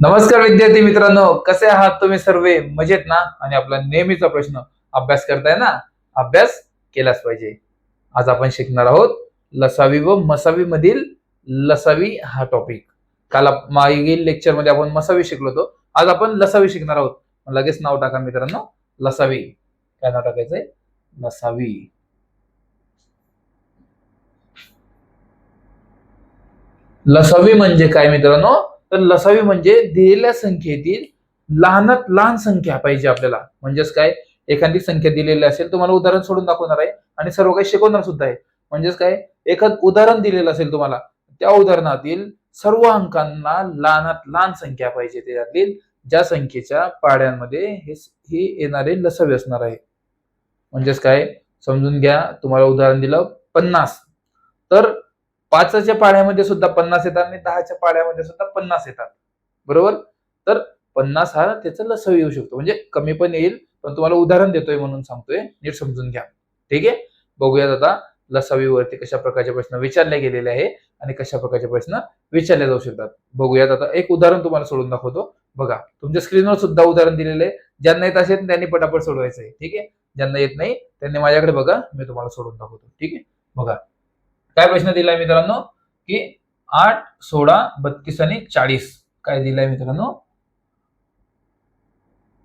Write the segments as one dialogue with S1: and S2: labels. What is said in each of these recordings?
S1: नमस्कार विद्यार्थी मित्रांनो कसे आहात तुम्ही सर्व? मजेत ना? आणि आपला नेहमीचा प्रश्न अभ्यास करताय ना? अभ्यास केलाच पाहिजे. आज आपण शिकणार आहोत लसावी व मसावी मधील लसावी हा टॉपिक काल मागील लेक्चरमध्ये आपण मसावी शिकलो होतो. आज आपण लसावी शिकणार आहोत. लगेच नाव टाका मित्रांनो. लसावी. काय नाव टाकायचंय? लसावी. लसावी म्हणजे काय मित्रांनो? तर लसावी म्हणजे दिलेल्या संख्येतील लहानात लहान संख्या पाहिजे आपल्याला. म्हणजेच काय? एखादी संख्या दिलेली असेल तुम्हाला उदाहरण सोडून दाखवणार आहे. आणि सर्व काही शिकवणार सुद्धा आहे. म्हणजेच काय? एखाद उदाहरण दिलेलं असेल तुम्हाला त्या उदाहरणातील सर्व अंकांना लहानात लहान संख्या पाहिजे त्यातील ज्या संख्येच्या पाड्यांमध्ये हे हे येणारे लसावी असणार आहे. म्हणजेच काय? समजून घ्या तुम्हाला उदाहरण दिलं पन्नास. तर पाचच्या पाड्यामध्ये सुद्धा पन्नास येतात आणि दहाच्या पाड्यामध्ये सुद्धा पन्नास येतात. बरोबर? तर पन्नास हा त्याचा लसव येऊ शकतो. म्हणजे कमी पण येईल पण तुम्हाला उदाहरण देतोय म्हणून सांगतोय. नीट समजून घ्या. ठीक आहे? बघूयात आता लसावीवरती कशा प्रकारचे प्रश्न विचारले गेलेले आहे आणि कशा प्रकारचे प्रश्न विचारले जाऊ शकतात. बघूयात आता एक उदाहरण तुम्हाला सोडून दाखवतो. बघा तुमच्या स्क्रीनवर सुद्धा उदाहरण दिलेलं आहे. ज्यांना येत असेल त्यांनी पटापट सोडवायचं आहे. ठीक आहे? ज्यांना येत नाही त्यांनी माझ्याकडे बघा मी तुम्हाला सोडून दाखवतो. ठीक आहे? बघा. काय प्रश्न दिलाय मित्रांनो? की आठ सोळा बत्तीस आणि चाळीस. काय दिलाय मित्रांनो?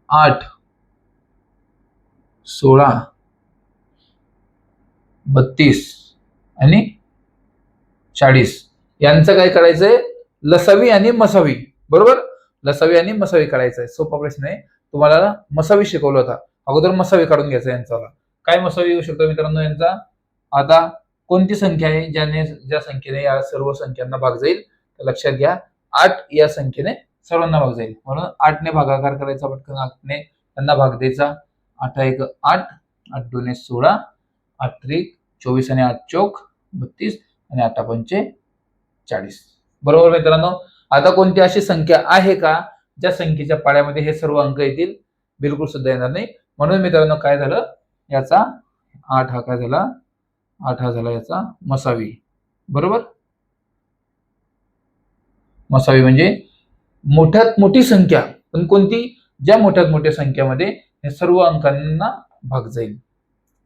S1: आठ सोळा बत्तीस आणि चाळीस. यांचं काय करायचंय? लसावी आणि मसावी. बरोबर? लसावी आणि मसावी काढायचंय. सोपा प्रश्न आहे. तुम्हाला मसावी शिकवला होता. अगोदर मसावी काढून घ्यायचा यांचा. काय मसावी येऊ शकतो मित्रांनो यांचा? आता कोणती संख्या आहे ज्याने ज्या संख्येने या सर्व संख्यांना भाग जाईल? तर लक्षात घ्या आठ या संख्येने सर्वांना भाग जाईल. म्हणून आठने भागाकार करायचा पटकन आठने त्यांना भाग द्यायचा. आठ एक आठ आठ दोन सोळा आठ त्रिक चोवीस आणि आठ चौक बत्तीस आणि आठ पंचे चाळीस. बरोबर मित्रांनो? आता कोणती अशी संख्या आहे का ज्या संख्येच्या पाड्यामध्ये हे सर्व अंक येतील? बिलकुल सुद्धा येणार नाही. म्हणून मित्रांनो काय झालं? याचा आठ हा काय झाला? आठ हा झाला याचा मसावी. बरोबर? मसावी म्हणजे मोठ्यात मोठी संख्या. पण कोणती? ज्या मोठ्यात मोठ्या संख्यामध्ये हे सर्व अंकांना भाग जाईल.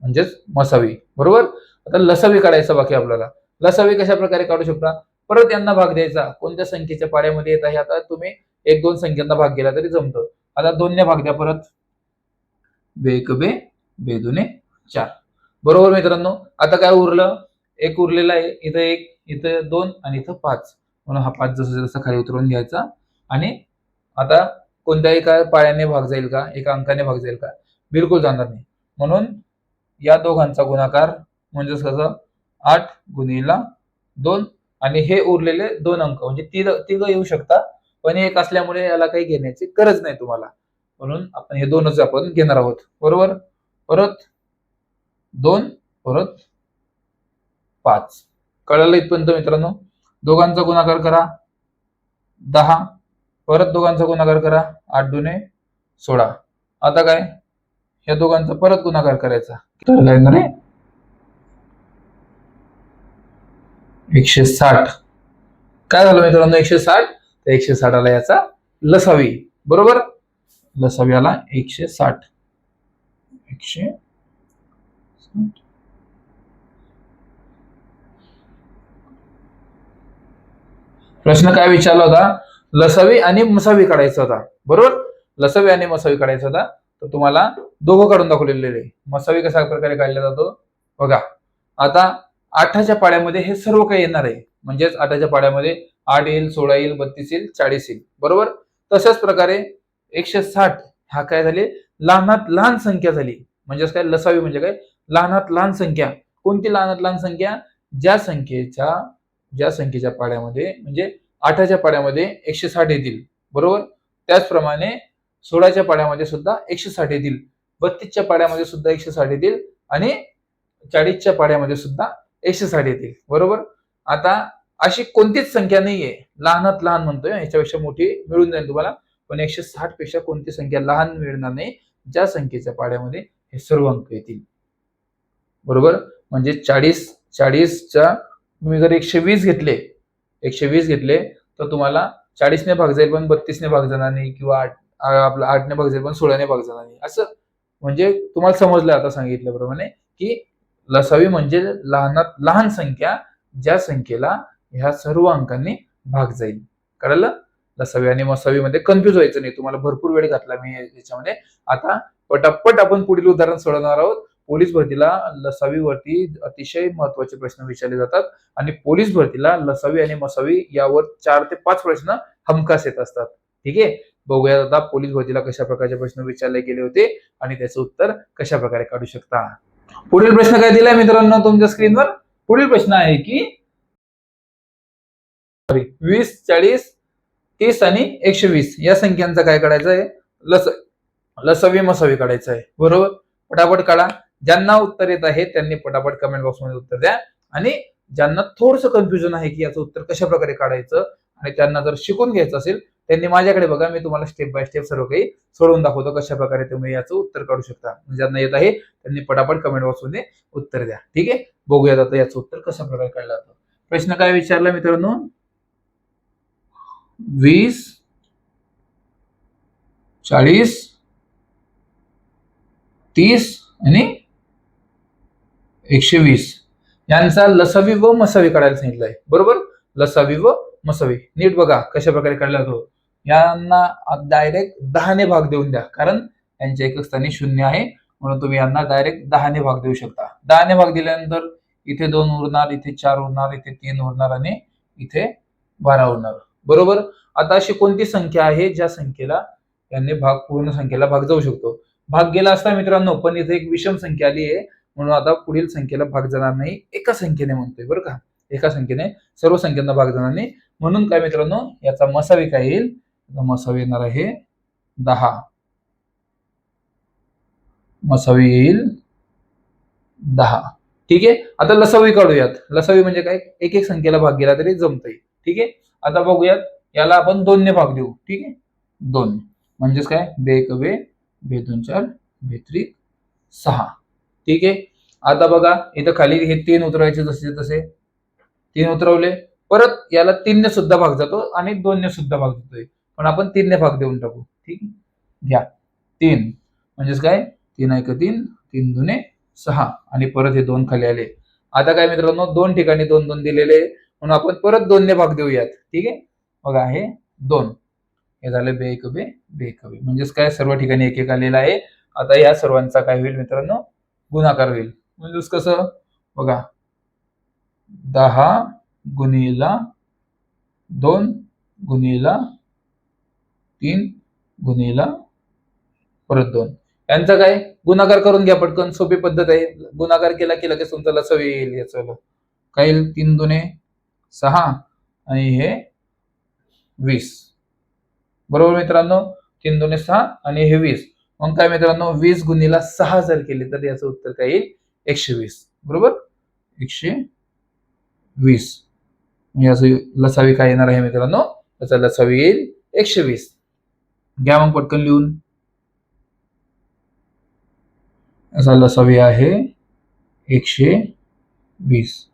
S1: म्हणजेच मसावी. बरोबर? आता लसावी काढायचा बाकी आपल्याला. लसावी कशा प्रकारे काढू शकता? परत यांना भाग द्यायचा. कोणत्या संख्येच्या पाड्यामध्ये येत आहे? आता तुम्ही एक दोन संख्यांना भाग गेला तरी जमतो. आता दोनने भाग द्या परत. बे एक बे बे दोने चार. बरोबर मित्रांनो? आता काय उरलं? एक उरलेला आहे. इथं एक इथं दोन आणि इथं पाच. म्हणून हा पाच जसं जसं खाली उतरून घ्यायचा. आणि आता कोणत्याही काय पायाने भाग जाईल का? एका अंकाने भाग जाईल का? बिलकुल जाणार नाही. म्हणून या दोघांचा गुणाकार म्हणजेच कसं आठ गुणिला दोन आणि हे उरलेले दोन अंक. म्हणजे तिघ तिघ येऊ शकतात पण एक असल्यामुळे याला काही घेण्याची गरज नाही तुम्हाला. म्हणून आपण हे दोनच आपण घेणार आहोत. बरोबर? परत दोन परत पाच. कळलं इथपर्यंत मित्रांनो? दोघांचा गुणाकार करा. दहा. परत दोघांचा गुणाकार करा. आठ दुने सोळा. आता काय? या दोघांचा परत गुणाकार करायचा. तर काय येणार एकशे साठ. काय झालं मित्रांनो? एकशे साठ? तर एकशे साठ आला याचा लसावी. बरोबर? लसावी आला एकशे साठ. एकशे साठ. प्रश्न काय विचारला होता? लसावी आणि मसावी काढायचा होता. बरोबर? लसावी आणि मसावी काढायचा होता. तर तुम्हाला दोघं काढून दाखवलेले आहे. मसावी कशा प्रकारे काढला जातो? बघा. आता आठाच्या पाड्यामध्ये हे सर्व काही येणार आहे. म्हणजेच आठाच्या पाड्यामध्ये आठ येईल सोळा येईल बत्तीस येईल चाळीस येईल. बरोबर? तशाच प्रकारे एकशे साठ हा काय झाले? लहानात लहान संख्या झाली. म्हणजेच काय? लसावी म्हणजे काय? लहानात लहान संख्या. कोणती लहानात लहान संख्या? ज्या संख्येच्या ज्या संख्येच्या पाड्यामध्ये म्हणजे आठाच्या पाड्यामध्ये एकशे साठ येतील. बरोबर? त्याचप्रमाणे सोळाच्या पाड्यामध्ये सुद्धा एकशे साठ येतील. बत्तीसच्या पाड्यामध्ये सुद्धा एकशे साठ येतील आणि चाळीसच्या पाड्यामध्ये सुद्धा एकशे साठ येतील. बरोबर? आता अशी कोणतीच संख्या नाहीये. लहानात लहान म्हणतोय याच्यापेक्षा मोठी मिळून जाईल तुम्हाला. पण एकशे साठपेक्षा कोणती संख्या लहान मिळणार नाही ज्या संख्येच्या पाड्यामध्ये हे सर्व अंक येतील. बरोबर? म्हणजे चाळीस चाळीसच्या तुम्ही जर एकशे वीस घेतले एकशे वीस घेतले तर तुम्हाला चाळीसने भाग जाईल पण बत्तीसने भाग जाणार नाही किंवा आठ आपलं आठने भाग जाईल पण सोळाने भाग जाणार नाही. असं म्हणजे तुम्हाला समजलं आता सांगितल्याप्रमाणे की लसावी म्हणजे लहानात लहान संख्या ज्या संख्येला ह्या सर्व अंकांनी भाग जाईल. कळलं? लसावी आणि मसावीमध्ये कन्फ्युज व्हायचं नाही. तुम्हाला भरपूर वेळ घातला मी याच्यामध्ये. आता पटापट आपण पुढील उदाहरण सोडवणार आहोत. पोलीस भरतीला लसावीवरती अतिशय महत्त्वाचे प्रश्न विचारले जातात. आणि पोलीस भरतीला लसावी आणि मसावी यावर चार ते पाच प्रश्न हमखास येत असतात. ठीक आहे? बघूया आता पोलीस भरतीला कशा प्रकारचे प्रश्न विचारले गेले होते आणि त्याचं उत्तर कशा प्रकारे काढू शकता. पुढील प्रश्न काय दिलाय मित्रांनो तुमच्या स्क्रीनवर पुढील प्रश्न आहे की सॉरी वीस चाळीस तीस आणि एकशे वीस या संख्यांचा काय काढायचं आहे? लस लसवी मसावी काढायचं आहे. बरोबर? पटापट काढा. ज्यांना उत्तर येत आहे त्यांनी पटापट कमेंट बॉक्समध्ये उत्तर द्या. आणि ज्यांना थोडंसं कन्फ्युजन आहे की याचं उत्तर कशा प्रकारे काढायचं आणि त्यांना जर शिकून घ्यायचं असेल त्यांनी माझ्याकडे बघा मी तुम्हाला स्टेप बाय स्टेप सर्व काही सोडवून दाखवतो कशा प्रकारे तुम्ही याचं उत्तर काढू शकता. म्हणजे ज्यांना येत आहे त्यांनी पटापट कमेंट बॉक्समध्ये उत्तर द्या. ठीक आहे? बघूयात आता याचं उत्तर कशा प्रकारे काढलं जातं. प्रश्न काय विचारला मित्रांनो? वीस चाळीस तीस आणि एकशे वीस यांचा लसावी व मसावी काढायला सांगितलंय. बरोबर? लसावी व मसावी. नीट बघा कशा प्रकारे काढला जातो. यांना डायरेक्ट दहाने भाग देऊन द्या. कारण यांच्या एक स्थानी शून्य आहे. म्हणून तुम्ही यांना डायरेक्ट दहाने भाग देऊ शकता. दहाने भाग दिल्यानंतर इथे दोन उरणार इथे चार उरणार इथे तीन उरणार आणि इथे बारा उरणार. बरोबर? आता अशी कोणती संख्या आहे ज्या संख्येला यांनी भाग पूर्ण संख्येला भाग जाऊ शकतो? भाग गेला असता मित्रांनो पण इथे एक विषम संख्या आली आहे. म्हणून आता पुढील संख्येला भाग जाणार नाही. एका संख्येने म्हणतोय बरं का. एका संख्येने सर्व संख्यांना भाग जाणार नाही. म्हणून काय मित्रांनो याचा मसावी काय येईल? मसावी येणार आहे दहा. मसावी येईल दहा. ठीक आहे? आता लसावी काढूयात. लसावी म्हणजे काय? एक एक संख्येला भाग गेला तरी जमतंय. ठीक आहे? आता बघूयात. याला आपण दोनने भाग देऊ. ठीक आहे? दोन. म्हणजेच काय? बे एक बे दोन चार बे त्रिक सहा. ठीक आहे? आता बघा इथं खाली हे तीन उतरवायचे जसे तसे. तीन उतरवले. परत याला तीनने सुद्धा भाग जातो आणि दोनने सुद्धा भाग जातोय. पण आपण तीनने भाग देऊन टाकू. ठीक? घ्या. तीन. म्हणजेच काय? तीन ऐक तीन तीन दुने सहा. आणि परत हे दोन खाली आले. आता काय मित्रांनो दोन ठिकाणी दोन दोन दिलेले आहे. म्हणून आपण परत दोनने भाग देऊयात. ठीक आहे? बघा हे दोन. हे झालं बे एक बे बे एक बे. म्हणजेच काय? सर्व ठिकाणी एक एक आलेला आहे. आता या सर्वांचा काय होईल मित्रांनो? गुणाकार होईल. म्हणजेच कसं? बघा. दहा गुणिला दोन गुणिला तीन गुणिला परत दोन. यांचा काय? गुणाकार करून घ्या पटकन. सोपी पद्धत आहे. गुणाकार केला की लगेच तुमचा लसवी येईल याचं काय येईल? तीन दुने सहा आणि हे वीस. बरोबर मित्रांनो? तीन दोन्ही सहा आणि हे वीस. मग काय मित्रांनो वीस गुणीला सहा जर केले तर याचं उत्तर काय येईल? एकशे वीस. बरोबर? एकशे वीस. याचं लसावी काय येणार आहे मित्रांनो? त्याचा लसावी येईल एकशे वीस. घ्या मग पटकन लिहून. याचा लसावी आहे एकशे वीस.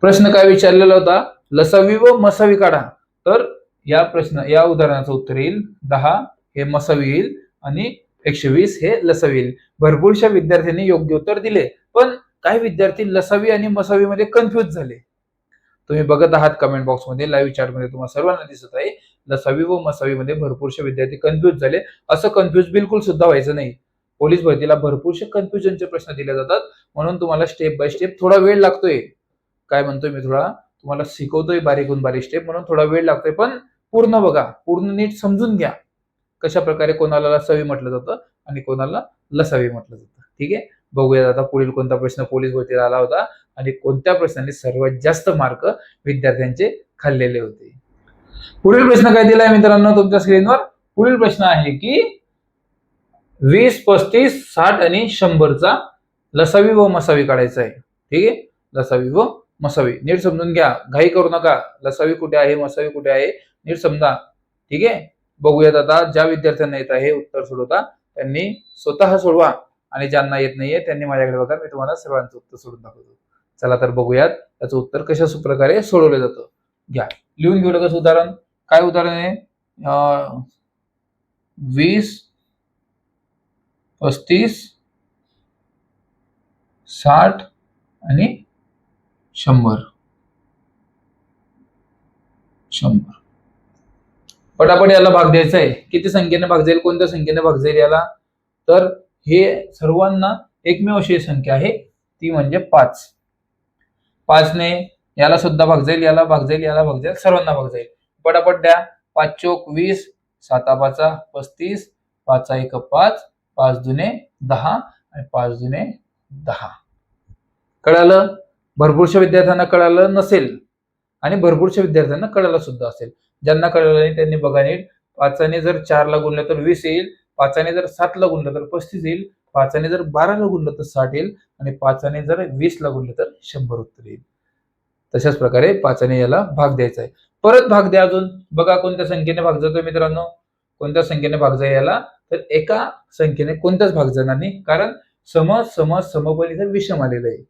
S1: प्रश्न काय विचारलेला होता? लसावी व मसावी काढा. तर या प्रश्न या उदाहरणाचं उत्तर येईल दहा हे मसावी येईल आणि एकशे वीस हे लसवी येईल भरपूरशा विद्यार्थ्यांनी योग्य उत्तर दिले पण काही विद्यार्थी लसावी आणि मसावी मध्ये कन्फ्युज झाले. तुम्ही बघत आहात कमेंट बॉक्समध्ये लाईव्ह चॅटमध्ये तुम्हाला सर्वांना दिसत आहे लसावी व मसावीमध्ये भरपूरशे विद्यार्थी कन्फ्युज झाले. असं कन्फ्युज बिलकुल सुद्धा व्हायचं नाही. पोलीस भरतीला भरपूरशे कन्फ्युजनचे प्रश्न दिले जातात म्हणून तुम्हाला स्टेप बाय स्टेप थोडा वेळ लागतोय. काय म्हणतोय मी थोडा? तुम्हाला शिकवतोय बारीकून बारीक स्टेप म्हणून थोडा वेळ लागतोय पण पूर्ण बघा पूर्ण नीट समजून घ्या. कशा प्रकारे कोणाला लसावी म्हटलं जातं आणि कोणाला लसावी म्हटलं जातं. ठीक आहे? बघूया आता पुढील कोणता प्रश्न पोलीस भरतीला आला होता आणि कोणत्या प्रश्नाने सर्वात जास्त मार्क विद्यार्थ्यांचे खाल्लेले होते? पुढील प्रश्न काय दिलाय मित्रांनो तुमच्या स्क्रीनवर? पुढील प्रश्न आहे की वीस पस्तीस साठ आणि शंभरचा लसावी व मसावी काढायचा आहे. ठीक आहे? लसावी व मसावी. नीट समजून घ्या. घाई करू नका. लसावी कुठे आहे? मसावी कुठे आहे? नीट समजा. ठीक आहे? बघूयात आता ज्या विद्यार्थ्यांना येत आहे उत्तर सोडवता त्यांनी स्वतः सोडवा. आणि ज्यांना येत नाहीये त्यांनी माझ्याकडे बघा मी तुम्हाला सर्वांचं उत्तर सोडून दाखवतो. चला तर बघूयात त्याचं उत्तर कशा प्रकारे सोडवलं जातं. घ्या. लिहून घेऊ लगेच उदाहरण. काय उदाहरण आहे? वीस पस्तीस साठ आणि शंभर. शंभर. पटापट याला भाग द्यायचा आहे. किती संख्येने भाग जाईल कोणत्या संख्येने भाग जाईल याला? तर हे सर्वांना एकमेव अशी संख्या आहे ती म्हणजे पाच. पाचने याला सुद्धा भाग जाईल याला भाग जाईल याला भाग जाईल सर्वांना भाग जाईल. पटापट द्या. पाच चोक वीस साता पाचा पस्तीस पाचा एक पाच पाच जुने दहा आणि पाच जुने दहा. कळालं? भरपूरशा विद्यार्थ्यांना कळालं नसेल आणि भरपूरशा विद्यार्थ्यांना कळालं सुद्धा असेल. ज्यांना कळलं नाही त्यांनी बघा नीट. पाचाने जर चारला गुणलं तर वीस येईल. पाचाने जर सातला गुणलं तर पस्तीस येईल. पाचाने जर बाराला गुणलं तर साठ येईल. आणि पाचाने जर वीसला गुणलं तर शंभर उत्तर येईल. तशाच प्रकारे पाचाने याला भाग द्यायचा आहे. परत भाग द्या अजून. बघा कोणत्या संख्येने भाग जातो मित्रांनो. कोणत्या संख्येने भाग जाईल याला? तर एका संख्येने कोणताच भाग जाणार नाही. कारण सम सम समपण इथं विषम आलेलं आहे.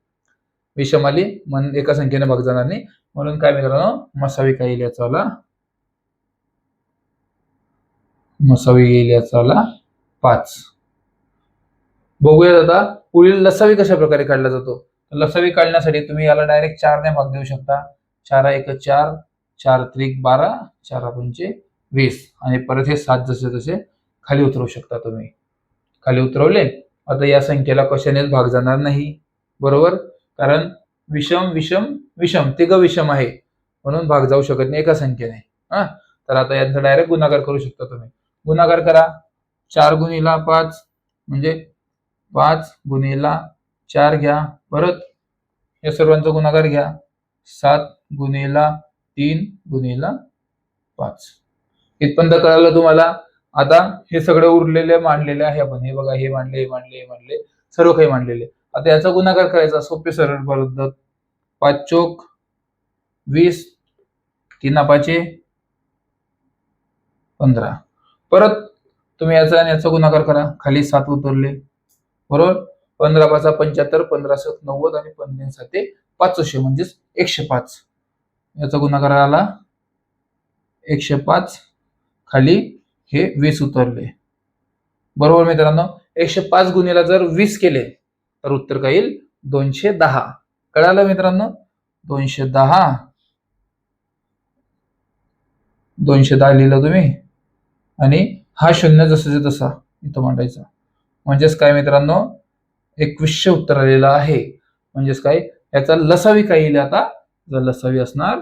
S1: विषम आली म्हणून एका संख्येने भाग जाणार नाही. म्हणून काय मित्रांनो मसावी काय येईल याचा मसावी येईल याचा पाच. बघूयात आता पुढील लसावी कशा प्रकारे काढला जातो? लसावी काढण्यासाठी तुम्ही याला डायरेक्ट चारने भाग देऊ शकता. चार एक चार चार त्रिक बारा चार पंचे वीस. आणि परत हे सात जसे तसे खाली उतरवू शकता तुम्ही. खाली उतरवले आता या संख्येला कशानेच भाग जाणार नाही. बरोबर? कारण विषम विषम विषम तिघ विषम आहे. म्हणून भाग जाऊ शकत नाही एका संख्येने. हा? तर आता यांचा डायरेक्ट गुणाकार करू शकता तुम्ही. गुणाकार करा. चार गुणीला पाच म्हणजे पाच गुणीला चार घ्या. परत या सर्वांचा गुणाकार घ्या. सात गुणीला तीन गुणीला पाच. इथपर्यंत कळालं तुम्हाला? आता हे सगळं उरलेले मांडलेले आहे आपण. हे बघा हे मांडले हे मांडले हे मांडले. सर्व काही मांडलेले. आता याचा गुणाकार करायचा. सोपे सरळ पद्धत पाच चोक वीस तीन पाचे पंधरा. परत तुम्ही याचा आणि याचा गुणाकार करा. खाली सात उतरले. बरोबर? पंधरा पाचा पंच्याहत्तर पंधरा सात नव्वद आणि पंधरा साते पाचशे म्हणजेच एकशे पाच. याचा गुणाकार आला. एकशे पाच. खाली हे वीस उतरले. बरोबर मित्रांनो? एकशे पाच गुन्हेला जर वीस केले तर उत्तर काय येईल? दोनशे दहा. कळालं मित्रांनो? दोनशे दहा. दोनशे दहा लिहिलं तुम्ही? आणि हा शून्य जसं तसा इथं मांडायचा. म्हणजेच काय मित्रांनो? एकवीसशे उत्तर आलेलं आहे. म्हणजेच काय? याचा लसावी काय येईल आता? जर लसावी असणार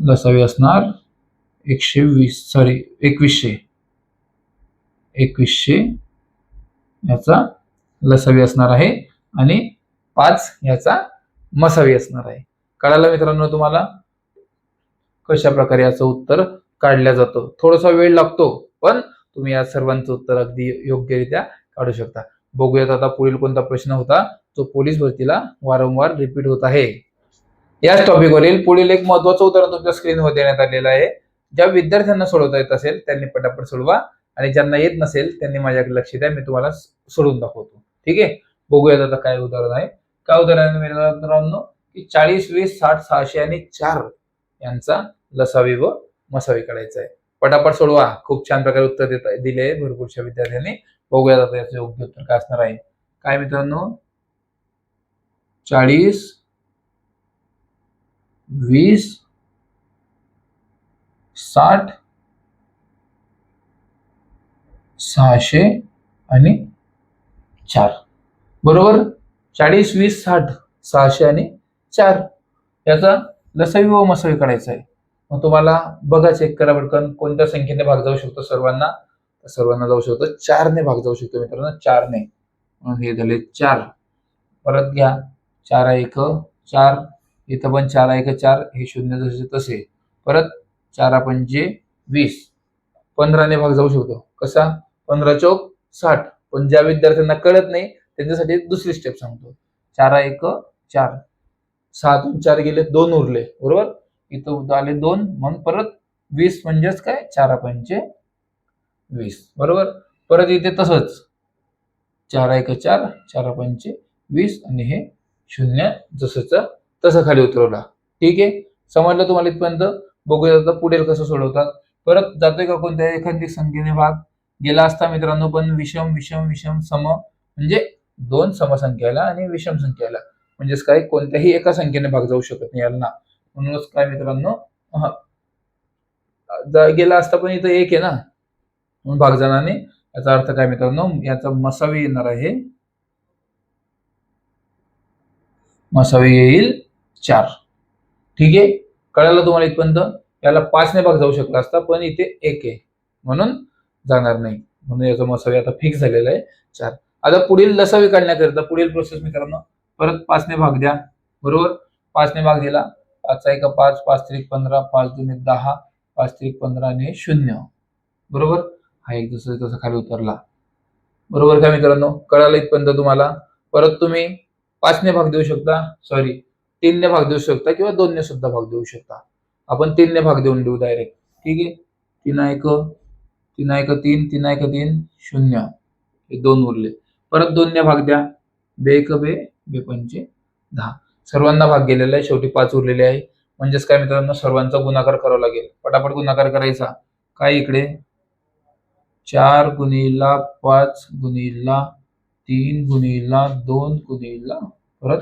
S1: लसावी असणार एकशे वीस सॉरी एकवीसशे. एकवीसशे याचा लसावी असणार आहे आणि पाच याचा मसावी असणार आहे. कळालं मित्रांनो तुम्हाला? कशा प्रकारे याचं उत्तर काढल्या जातं. थोडासा वेळ लागतो पण तुम्ही या सर्वांचं उत्तर अगदी योग्यरित्या काढू शकता. बघूयात आता पुढील कोणता प्रश्न होता जो पोलीस भरतीला वारंवार रिपीट होत आहे. याच टॉपिकवरील पुढील एक महत्वाचं उदाहरण तुमच्या स्क्रीनवर देण्यात आलेलं आहे. ज्या विद्यार्थ्यांना सोडवता येत असेल त्यांनी पटापट सोडवा आणि ज्यांना येत नसेल त्यांनी माझ्याकडे लक्ष द्या मी तुम्हाला सोडून दाखवतो. ठीक आहे? बघूयात आता काय उदाहरण आहे. काय उदाहरण मित्रांनो? की चाळीस वीस साठ सहाशे आणि चार. यांचा लसावी व मसावी काढायचा आहे. पटापट सोडवा. खूप छान प्रकारे उत्तर देत दिले आहे भरपूरशा विद्यार्थ्यांनी. बघूयात आता याचं योग्य उत्तर काय असणार आहे. काय मित्रांनो? चाळीस वीस साठ सहाशे आणि चार. बरोबर? चाळीस वीस साठ सहाशे आणि चार. याचा लसवी व मसावी काढायचा आहे मग तुम्हाला बघा चेक करा पटकन कोणत्या संख्येने भाग जाऊ शकतो सर्वांना? सर्वांना जाऊ शकतो चारने भाग जाऊ शकतो मित्रांनो चारने. म्हणून हे झाले चार. परत घ्या. चार एक चार. इथं पण चार एक चार. हे शून्य जसे तसे. परत चारा पंचे म्हणजे वीस. पंधराने भाग जाऊ शकतो. कसा? पंधरा चौक साठ. पण ज्या विद्यार्थ्यांना कळत नाही त्यांच्यासाठी दुसरी स्टेप सांगतो. चारा एक चार. सहातून चार गेले दोन उरले. बरोबर? इथं आले दोन मग परत वीस म्हणजेच काय? चारा पंचे वीस. बरोबर? परत इथे तसंच. चार एक चार चारा पंचे वीस आणि हे शून्य जसंच तसं खाली उतरवला. ठीक आहे? समजलं तुम्हाला इथपर्यंत? बघूया आता पुढे कसं सोडवतात. परत जातोय का कोणत्या एखादी संख्येने भाग? गेला असता मित्रांनो पण विषम विषम विषम सम म्हणजे दोन समसंख्याला आणि विषम संख्याला. म्हणजेच काय? कोणत्याही एका संख्येने भाग जाऊ शकत नाही याला म्हणूनच काय मित्रांनो हा. गेला असता पण इथं एक आहे ना. म्हणून भाग जाणाने याचा अर्थ काय मित्रांनो याचा मसावी येणार आहे. मसावी येईल चार. ठीक आहे? कळालं तुम्हाला इथपर्यंत? याला पाचने भाग जाऊ शकला असता पण इथे एक आहे. म्हणून जाणार नाही. म्हणून याचा मसावी आता फिक्स झालेला आहे. चार. आता पुढील लसावी काढण्याकरिता पुढील प्रोसेस मित्रांनो परत पाचने भाग द्या. बरोबर? पाचने भाग दिला. पाचचा एक पाच पाच त्रिक पंधरा पाच दोन दहा पाच त्रिक पंधरा आणि शून्य. बरोबर? हा एक दुसरा तसं खाली उतरला. बरोबर का मित्रांनो? कळालं इथपर्यंत तुम्हाला? परत तुम्ही पाचने भाग देऊ शकता. सॉरी तीनने भाग देऊ शकता किंवा दोनने सुद्धा भाग देऊ शकता. आपण तीनने भाग देऊन देऊ डायरेक्ट ठीक आहे? तीन एक तीन एक तीन तीन एक तीन शून्य. हे दोन उरले. परत दोनने भाग द्या. बे एक बे बेपंचे दहा. सर्वांना भाग गेलेला आहे. शेवटी पाच उरलेले आहे. म्हणजेच काय मित्रांनो? सर्वांचा गुणाकार करावा लागेल. पटापट गुणाकार करायचा. काय इकडे? चार गुणीला पाच गुणीला तीन गुणीला दोन गुणीला परत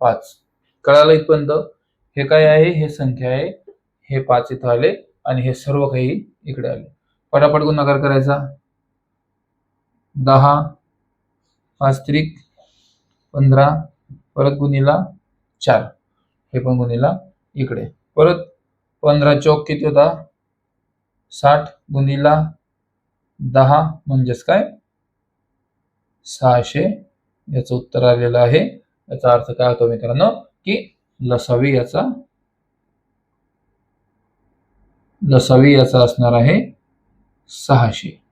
S1: पाच. कळालं इथपर्यंत? हे काय आहे? हे संख्या आहे. हे पाच इथं आले आणि हे सर्व काही इकडे आले. पटापट गुणाकार करायचा. दहा. पाच त्रिक. पंधरा परत गुणीला चार. हे पण गुणीला इकडे. परत पंधरा चौक किती होता? साठ गुणीला दहा म्हणजेच काय? सहाशे. याचं उत्तर आलेलं आहे. याचा अर्थ काय होतो मित्रांनो? की लसावी याचा लसावी याचा असणार आहे सहाशे.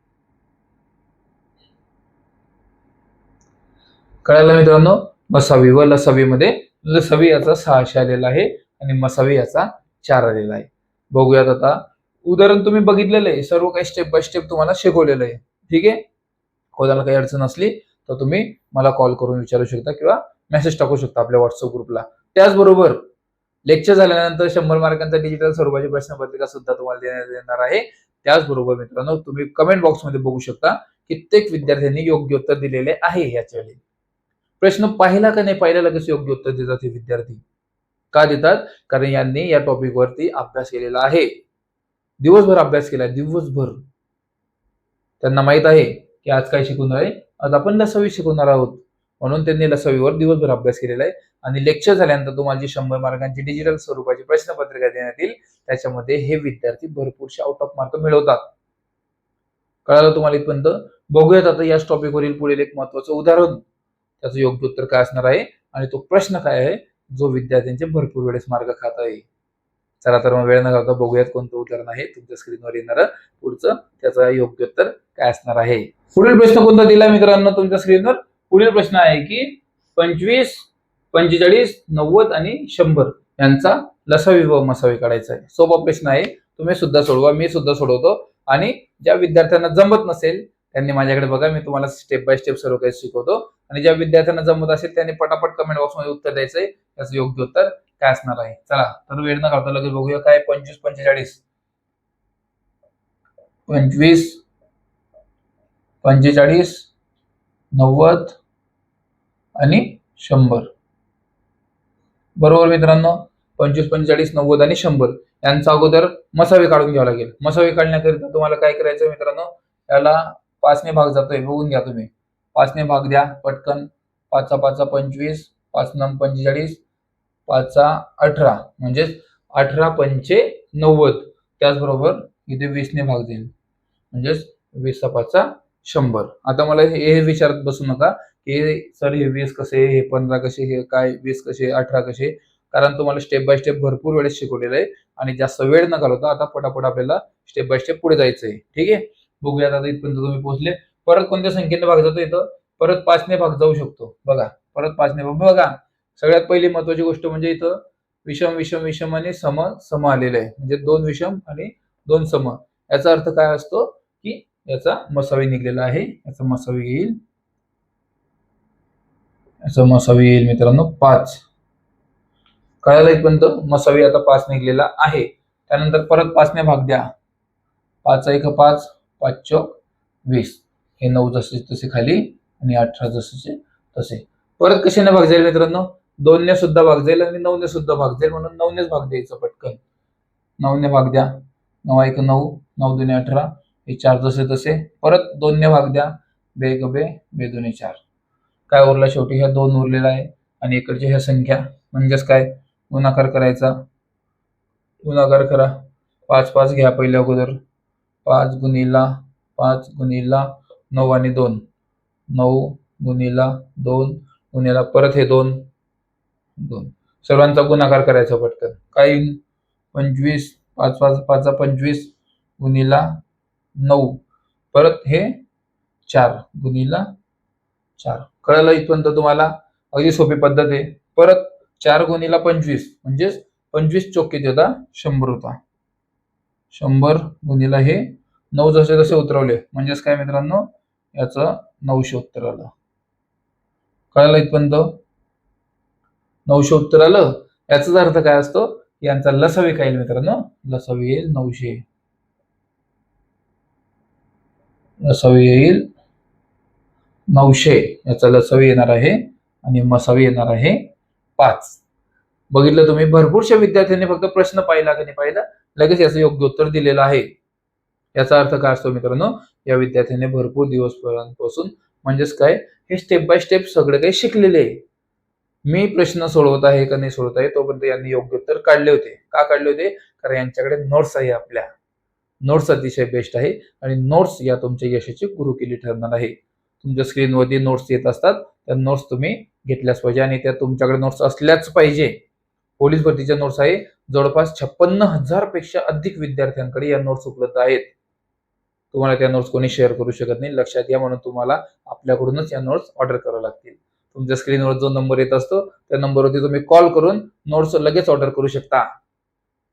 S1: कळायला मित्रांनो? मसावी व लसावी मध्ये लसावी म्हणजे याचा सहाशे आलेला आहे आणि मसावी याचा चार आलेला आहे. बघूयात आता. उदाहरण तुम्ही बघितलेलं आहे. सर्व काही स्टेप बाय स्टेप तुम्हाला शिकवलेलं आहे. ठीक आहे? कोणाला काही अडचण असली तर तुम्ही मला कॉल करून विचारू शकता किंवा मेसेज टाकू शकता आपल्या व्हॉट्सअप ग्रुपला त्याचबरोबर लेक्चर झाल्यानंतर शंभर मार्कांचा डिजिटल स्वरूपाची प्रश्नपत्रिका सुद्धा तुम्हाला देण्यात येणार आहे. त्याचबरोबर मित्रांनो तुम्ही कमेंट बॉक्समध्ये बघू शकता कित्येक विद्यार्थ्यांनी योग्य उत्तर दिलेले आहे याच्या वेळी प्रश्न पाहिला का नाही पाहिल्याला कसे योग्य उत्तर देतात हे विद्यार्थी? का देतात? कारण यांनी या टॉपिक वरती अभ्यास केलेला आहे. दिवसभर अभ्यास केला दिवसभर. त्यांना माहीत आहे की आज काय शिकवणार आहे? आज आपण लसावी शिकवणार आहोत. म्हणून त्यांनी लसावीवर दिवसभर अभ्यास केलेला आहे. आणि लेक्चर झाल्यानंतर तुम्हाला जी शंभर मार्कांची डिजिटल स्वरूपाची प्रश्नपत्रिका देण्यात येईल त्याच्यामध्ये हे विद्यार्थी भरपूरशे आउट ऑफ मार्क मिळवतात. कळालं तुम्हाला इथपर्यंत? बघूयात आता याच टॉपिकवरील पुढील एक महत्वाचं उदाहरण. त्याचं योग्य उत्तर काय असणार आहे? आणि तो प्रश्न काय आहे? जो विद्यार्थ्यांचे भरपूर वेळेस मार्ग खात आहे. चला तर मग वेळ न घालता बघूयात कोणतं उदाहरण आहे. तुमच्या स्क्रीनवर येणार पुढचं त्याचं योग्य उत्तर काय असणार आहे? पुढील प्रश्न कोणता दिला मित्रांनो तुमच्या स्क्रीनवर पुढील प्रश्न आहे की पंचवीस पंचेचाळीस नव्वद आणि शंभर यांचा लसावी व मसावी काढायचा आहे. सोपा प्रश्न आहे. तुम्ही सुद्धा सोडवा मी सुद्धा सोडवतो. आणि ज्या विद्यार्थ्यांना जमत नसेल त्यांनी माझ्याकडे बघा. मी तुम्हाला स्टेप बाय स्टेप सर्व काही शिकवतो. आणि ज्या विद्यार्थ्यांना जमत असेल त्यांनी पटापट कमेंट बॉक्समध्ये उत्तर द्यायचंय त्याचं योग्य उत्तर काय असणार आहे? चला तर वेळ न काढतो लगेच बघूया काय पंचवीस पंचेचाळीस. पंचवीस पंचेचाळीस नव्वद आणि शंभर. बरोबर मित्रांनो पंचवीस पंचेचाळीस नव्वद आणि शंभर. यांचा अगोदर मसावी काढून घ्यावा लागेल. मसावी काढण्याकरिता तुम्हाला काय करायचं मित्रांनो? याला पाचने भाग जातोय बघून घ्या तुम्ही. पाचने भाग द्या पटकन. पाचचा पाचचा पंचवीस पाच नम पंचेचाळीस पाचा अठरा. म्हणजेच अठरा पंचे नव्वद. त्याचबरोबर इथे वीसने भाग देईल म्हणजेच वीसचा पाचचा शंभर. आता मला हे हे विचारत बसू नका की सर हे वीस कसे हे पंधरा कसे हे काय वीस कसे अठरा कसे? कारण तुम्हाला स्टेप बाय स्टेप भरपूर वेळेस शिकवलेलं आहे आणि जास्त वेळ न घालवता आता पटापट आपल्याला स्टेप बाय स्टेप पुढे जायचं आहे ठीक आहे? बघूयात आता इथपर्यंत तुम्ही पोहोचले. परत कोणत्या संख्येने भाग जातो इथं? परत पाचने भाग जाऊ शकतो. बघा परत पाचने भाग. बघा सगळ्यात पहिली महत्वाची गोष्ट म्हणजे इथं विषम विषम विषम आणि सम सम आलेलं आहे. म्हणजे दोन विषम आणि दोन सम. याचा अर्थ काय असतो की याचा मसावी निघलेला आहे. याचा मसावी येईल. याचा मसावी येईल मित्रांनो पाच. कळायला इथपर्यंत? मसावी आता पाच निघलेला आहे. त्यानंतर परत पाचने भाग द्या. पाच एक पाच पाच चौक वीस. हे नऊ जसे तसे खाली आणि अठरा जसेचे तसे. परत कशाने भाग जाईल मित्रांनो? दोनने सुद्धा भाग जाईल आणि नऊने सुद्धा भाग जाईल म्हणून नऊनेच भाग द्यायचं पटकन. नऊने भाग द्या. नऊ एक नऊ नऊ दुने अठरा हे चार जसे तसे. परत दोनने भाग द्या. बे एक बे बे दोन्ही चार. काय उरला शेवटी? ह्या दोन उरलेला आहे आणि इकडच्या ह्या संख्या म्हणजेच काय? गुणाकार करायचा. गुणाकार करा. पाच पाच घ्या पहिल्या अगोदर. पाच गुणिला पाच गुणिला नऊ आणि दोन. नऊ गुणिला दोन गुणिला परत हे दोन. दोन. सर्वांचा गुणाकार करायचा पटकन. काय येईल? पंचवीस पाच पाच पाच पंचवीस गुणिला नऊ. परत हे चार. गुणिला चार. कळलं इथपर्यंत तुम्हाला? अगदी सोपी पद्धत आहे. परत चार गुणिला पंचवीस. म्हणजेच पंचवीस चौकीत होता? शंभर होता. शंभर गुणिला हे नऊ जसे जसे उतरवले. म्हणजेच काय मित्रांनो? याचं नऊशे उत्तर आलं. कळलं इथपर्यंत? नऊशे उत्तर आलं. याचाच अर्थ काय असतो? यांचा लसावी काय येईल मित्रांनो. लसावी येईल नऊशे. लसावी येईल नऊशे. याचा लसावी येणार आहे आणि मसावी येणार आहे पाच. बघितलं तुम्ही? भरपूरशा विद्यार्थ्यांनी फक्त प्रश्न पाहिला की नाही पाहिला? लगेच याचं योग्य उत्तर दिलेलं आहे. याचा अर्थ काय असतो मित्रांनो? या विद्यार्थ्यांनी भरपूर दिवसपर्यंतपासून म्हणजेच काय? हे स्टेप बाय स्टेप सगळे काही शिकलेले आहे. मी प्रश्न सोडवत आहे का नाही सोडवत आहे तोपर्यंत यांनी योग्य उत्तर काढले होते. का काढले होते? कारण यांच्याकडे नोट्स आहे आपल्या. नोट्स अतिशय बेस्ट आहे आणि नोट्स या तुमच्या यशाची गुरुकिल्ली ठरणार आहे. तुमच्या स्क्रीनवरती नोट्स येत असतात त्या नोट्स तुम्ही घेतल्याच पाहिजे आणि त्या तुमच्याकडे नोट्स असल्याच पाहिजे. पोलीस भरतीच्या नोट्स आहे जवळपास छप्पन्न हजारपेक्षा अधिक विद्यार्थ्यांकडे या नोट्स उपलब्ध आहेत. तुम्हाला त्या नोट्स कोणी शेअर करू शकत नाही. लक्षात घ्या म्हणून तुम्हाला आपल्याकडूनच या नोट्स ऑर्डर कराव्या लागतील. तुमच्या स्क्रीनवर जो नंबर येत असतो त्या नंबरवरती तुम्ही कॉल करून नोट्स लगेच ऑर्डर करू शकता.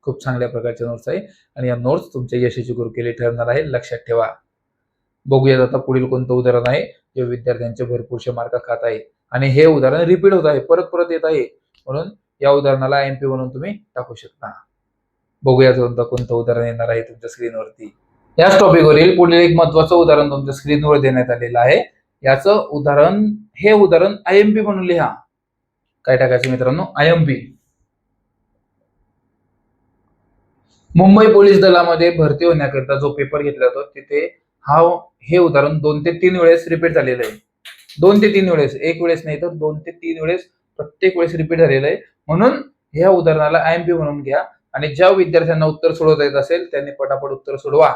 S1: खूप चांगल्या प्रकारच्या नोट्स आहे. आणि या नोट्स तुमच्या यशाची गुरुकेली ठरणार आहे. लक्षात ठेवा. बघूयात आता पुढील कोणतं उदाहरण आहे. जे विद्यार्थ्यांचे भरपूरशे मार्क खात आहे. आणि हे उदाहरण रिपीट होत आहे. परत परत येत आहे. म्हणून या उदाहरणाला एम पी म्हणून तुम्ही टाकू शकता. बघूया कोणतं कोणतं उदाहरण येणार आहे तुमच्या स्क्रीनवरती याच टॉपिकवरील पुढील एक महत्वाचं उदाहरण तुमच्या स्क्रीनवर देण्यात आलेलं आहे. याचं उदाहरण हे उदाहरण आय एम पी म्हणून लिहा. काय टाकायचं मित्रांनो? I M P Mumbai police दलामध्ये भरती होण्याकरिता जो पेपर घेतला जातो तिथे हा हे उदाहरण दोन ते तीन वेळेस रिपीट झालेलं आहे. दोन ते तीन वेळेस एक वेळेस नाही तर दोन ते तीन वेळेस प्रत्येक वेळेस रिपीट झालेलं आहे. म्हणून ह्या उदाहरणाला आय एम पी म्हणून घ्या आणि ज्या विद्यार्थ्यांना उत्तर सोडवता येत असेल त्यांनी पटापट उत्तर सोडवा.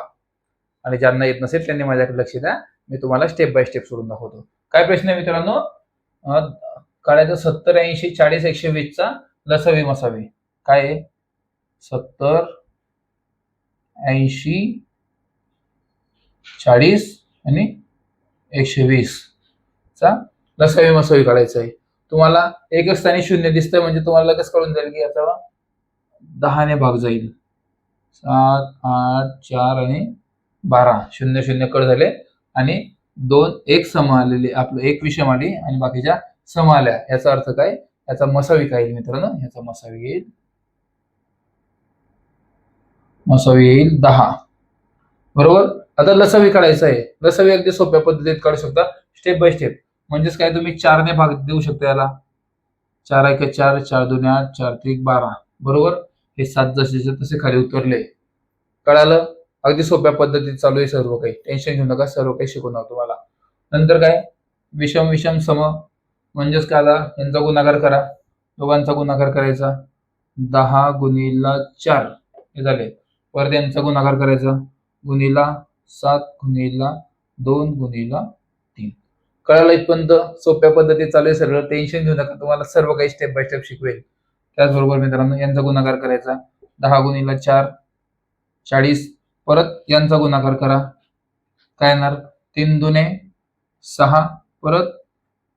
S1: आणि ज्यांना येत नसेल त्यांनी माझ्याकडे लक्ष द्या. मी तुम्हाला स्टेप बाय स्टेप सोडून दाखवतो. काय प्रश्न आहे मित्रांनो? काढायचा काढायचं सत्तर ऐंशी चाळीस एकशे वीसचा लसावी मसावी काय आहे? सत्तर ऐंशी चाळीस आणि एकशे वीस चा लसावी मसावी काढायचा आहे. तुम्हाला एकच स्थानी शून्य दिसतंय म्हणजे तुम्हाला लगेच कळून जाईल की याचा दहाने भाग जाईल. सात आठ चार आणि बारा शून्य शून्य कट झाले आणि दोन एक सम आलेले आपलं एक विषम आली आणि बाकीच्या सम आल्या. याचा अर्थ काय? याचा मसावी काय येईल मित्रांनो? याचा मसावी येईल मसावी येईल दहा. बरोबर? आता लसावी काढायचं आहे. लसावी अगदी सोप्या पद्धतीत काढू शकता स्टेप बाय स्टेप म्हणजेच काय? तुम्ही चारने भाग देऊ शकता याला. चार एक चार चार दोन आठ चार त्रिक बारा. बरोबर? हे सात जसे तसे खाली उतरले. कळालं? अगदी सोप्या पद्धतीत चालू आहे सर्व काही. टेन्शन घेऊ नका सर्व काही शिकवणार तुम्हाला. नंतर काय? विषम विषम सम म्हणजेच काय आला? यांचा गुणाकार करा. दोघांचा गुणाकार करायचा. दहा गुणीला चार. हे झाले. परत यांचा गुणाकार करायचा. गुणीला सात गुणीला दोन गुणीला तीन. कळालं इथपर्यंत? सोप्या पद्धतीत चालू आहे सगळं. टेन्शन घेऊ नका. तुम्हाला सर्व काही स्टेप बाय स्टेप शिकवेल. त्याचबरोबर मित्रांनो यांचा गुणाकार करायचा. दहा गुणीला चार. चाळीस. परत यांचा गुणाकार करा. काय येणार? तीन दुने सहा परत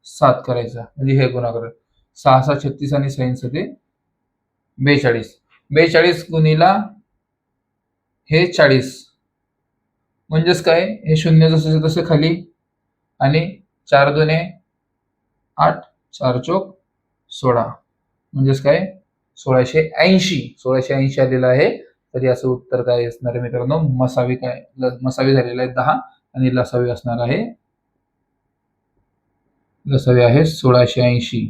S1: सात करायचा. म्हणजे हे गुणाकार. सहा सहा छत्तीस आणि सैन्स ते बेचाळीस. बेचाळीस गुणीला हे चाळीस. म्हणजेच काय? हे शून्य जसे तसे खाली. आणि चार दोने आठ चार चौक सोळा. म्हणजेच काय? सोळाशे ऐंशी. सोळाशे ऐंशी आलेला आहे. तरी असं उत्तर काय असणार आहे मित्रांनो? मसावी काय? मसावी झालेला आहे दहा आणि लसावी असणार आहे लसावी आहे सोळाशे ऐंशी.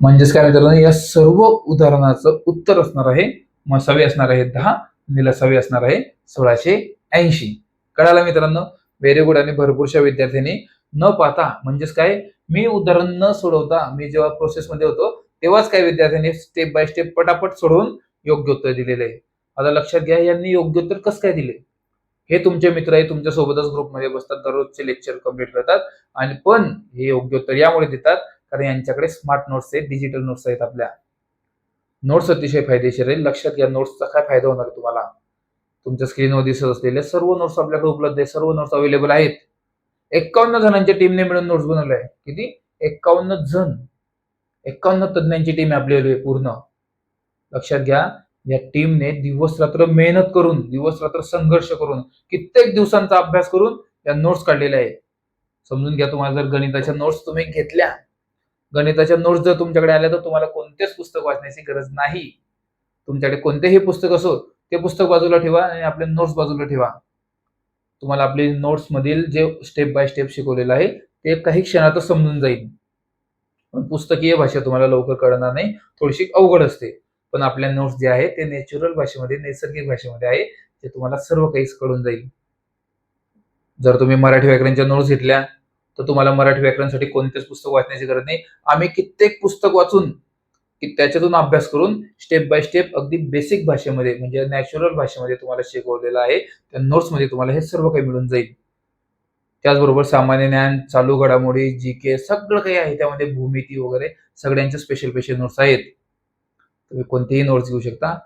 S1: म्हणजेच काय मित्रांनो? या सर्व उदाहरणाचं उत्तर असणार आहे मसावी असणार आहे दहा आणि लसावी असणार आहे सोळाशे ऐंशी. कळालं मित्रांनो? व्हेरी गुड आणि भरपूरशा विद्यार्थ्यांनी न पाहता म्हणजेच काय? मी उदाहरण न सोडवता मी जेव्हा प्रोसेसमध्ये होतो तेव्हाच काही विद्यार्थ्यांनी स्टेप बाय स्टेप पटापट सोडवून योग्य उत्तर दिलेले आहे. आता लक्षात घ्या यांनी योग्य उत्तर कसं काय दिले? हे तुमचे मित्र आहे तुमच्या सोबतच ग्रुपमध्ये बसतात दररोजचे लेक्चर कंप्लीट करतात आणि पण हे योग्य उत्तर यामुळे देतात कारण यांच्याकडे स्मार्ट नोट्स आहेत डिजिटल नोट्स आहेत आपल्या. नोट्स अतिशय फायदेशीर आहे लक्षात घ्या नोट्सचा काय फायदा होणार आहे तुम्हाला? तुमच्या स्क्रीनवर दिसत असलेले सर्व नोट्स आपल्याकडे उपलब्ध आहे सर्व नोट्स अवेलेबल आहेत. एक्कावन्न जणांच्या टीमने मिळून नोट्स बनवले आहे किती? एक्कावन्न जण. एक्कावन्न तज्ञांची टीम आपली पूर्ण. लक्षात घ्या या टीमने दिवस रात्र मेहनत करून दिवस रात्र संघर्ष करून कित्येक दिवसांचा अभ्यास करून या नोट्स काढलेल्या आहेत. समजून घ्या तुम्हाला जर गणिताच्या नोट्स तुम्ही घेतल्या गणिताच्या नोट्स जर तुमच्याकडे आल्या तर तुम्हाला कोणतेच पुस्तक वाचण्याची गरज नाही. तुमच्याकडे कोणतेही पुस्तक असो ते पुस्तक बाजूला ठेवा आणि आपले नोट्स बाजूला ठेवा. तुम्हाला आपले नोट्स मधील जे स्टेप बाय स्टेप शिकवलेलं आहे ते काही क्षणातच समजून जाईल. पण पुस्तकीय भाषा तुम्हाला लवकर कळणार नाही. थोडीशी अवघड असते. पण आपल्या नोट्स जे आहे ते नॅचरल भाषेमध्ये नैसर्गिक भाषेमध्ये आहे ते तुम्हाला सर्व काहीच कळून जाईल. जर तुम्ही मराठी व्याकरणच्या नोट्स घेतल्या तर तुम्हाला मराठी व्याकरणसाठी कोणतेच पुस्तक वाचण्याची गरज नाही. आम्ही कित्येक पुस्तक वाचून की त्याच्यातून अभ्यास करून स्टेप बाय स्टेप अगदी बेसिक भाषेमध्ये म्हणजे नॅचरल भाषेमध्ये तुम्हाला शिकवलेलं आहे. त्या नोट्समध्ये तुम्हाला हे सर्व काही मिळून जाईल. त्याचबरोबर सामान्य ज्ञान चालू घडामोडी जी के सगळं काही आहे. त्यामध्ये भूमिती वगैरे सगळ्यांचे स्पेशल स्पेशल नोट्स आहेत. तुम्ही कोणतेही नोट्स घेऊ शकता.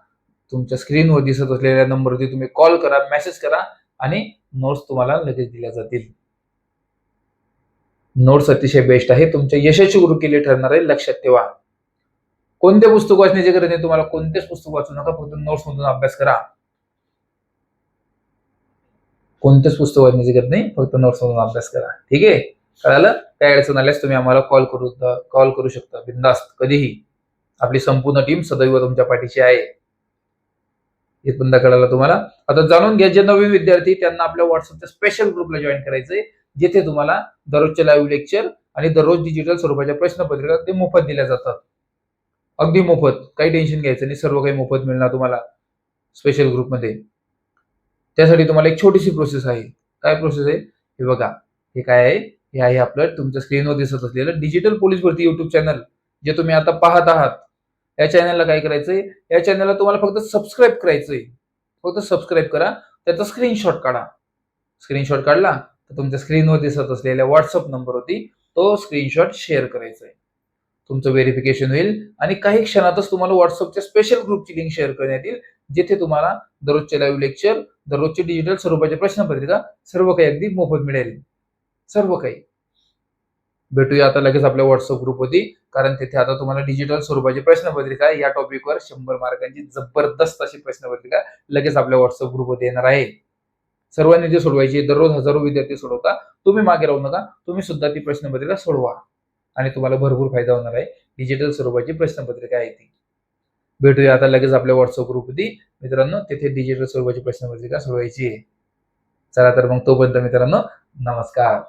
S1: तुमच्या स्क्रीनवर दिसत असलेल्या नंबरवरती तुम्ही कॉल करा मेसेज करा आणि नोट्स तुम्हाला लगेच दिल्या जातील. नोट्स अतिशय बेस्ट आहे. तुमच्या यशाची गुरु केली ठरणार आहे. लक्षात ठेवा. कोणते पुस्तक वाचण्याची गरज नाही. तुम्हाला कोणतेच पुस्तक वाचू नका. फक्त नोट्स मधून अभ्यास करा. कोणतेच पुस्तक वाचण्याची गरज नाही फक्त नोट्समधून अभ्यास करा. ठीक आहे? कळालं? काय अडचण आल्यास तुम्ही आम्हाला कॉल करू कॉल करू शकता. बिंदास्त कधीही. आपली संपूर्ण टीम सदैव तुमच्या पाठीशी आहे. हे पण कळालं तुम्हाला? आता जाणून घ्या जे नवीन विद्यार्थी त्यांना आपल्या व्हॉट्सअपच्या स्पेशल ग्रुपला जॉईन करायचंय जिथे तुम्हाला दररोजचे लाईव्ह लेक्चर आणि दररोज डिजिटल स्वरूपाच्या प्रश्नपत्रिका ते मोफत दिल्या जातात. अगदी मोफत. काही टेन्शन घ्यायचं नाही. सर्व काही मोफत मिळणार तुम्हाला स्पेशल ग्रुपमध्ये त्यासाठी तुम्हाला एक छोटीशी प्रोसेस आहे. काय प्रोसेस आहे? हे बघा. हे काय आहे? हे आहे आपलं तुमच्या स्क्रीनवर दिसत असलेलं डिजिटल पोलीस भरती युट्यूब चॅनल जे तुम्ही आता पाहत आहात. या चॅनलला काय करायचंय? या चॅनलला तुम्हाला फक्त सबस्क्राईब करायचंय. फक्त सबस्क्राईब करा. त्याचा स्क्रीनशॉट काढा. स्क्रीनशॉट काढला तर तुमच्या स्क्रीनवर दिसत असलेल्या व्हॉट्सअप नंबरवरती तो स्क्रीनशॉट शेअर करायचा आहे तुमचं व्हेरिफिकेशन होईल आणि काही क्षणातच तुम्हाला व्हॉट्सअपच्या स्पेशल ग्रुपची लिंक शेअर करण्यात येईल जिथे तुम्हाला दररोजचे लाईव्ह लेक्चर दररोजचे डिजिटल स्वरूपाची प्रश्नपत्रिका सर्व काही अगदी मोफत मिळेल. सर्व काही भेटूया आता लगेच आपल्या व्हॉट्सअप ग्रुपवरती कारण तिथे आता तुम्हाला डिजिटल स्वरूपाची प्रश्नपत्रिका या टॉपिकवर शंभर मार्कांची जबरदस्त अशी प्रश्नपत्रिका लगेच आपल्या व्हॉट्सअप ग्रुपवरती येणार आहे. सर्वांनी ती सोडवायची दररोज हजारो विद्यार्थी सोडवता तुम्ही मागे राहू नका तुम्ही सुद्धा ती प्रश्नपत्रिका सोडवा. आणि तुम्हाला भरपूर फायदा होणार आहे. डिजिटल स्वरूपाची प्रश्नपत्रिका आहे ती. भेटूया. आता लगेच आपल्या व्हॉट्सअप ग्रुपवरती मित्रांनो तिथे डिजिटल स्वरूपाची प्रश्नपत्रिका सोडवायची आहे. चला तर मग तोपर्यंत मित्रांनो नमस्कार.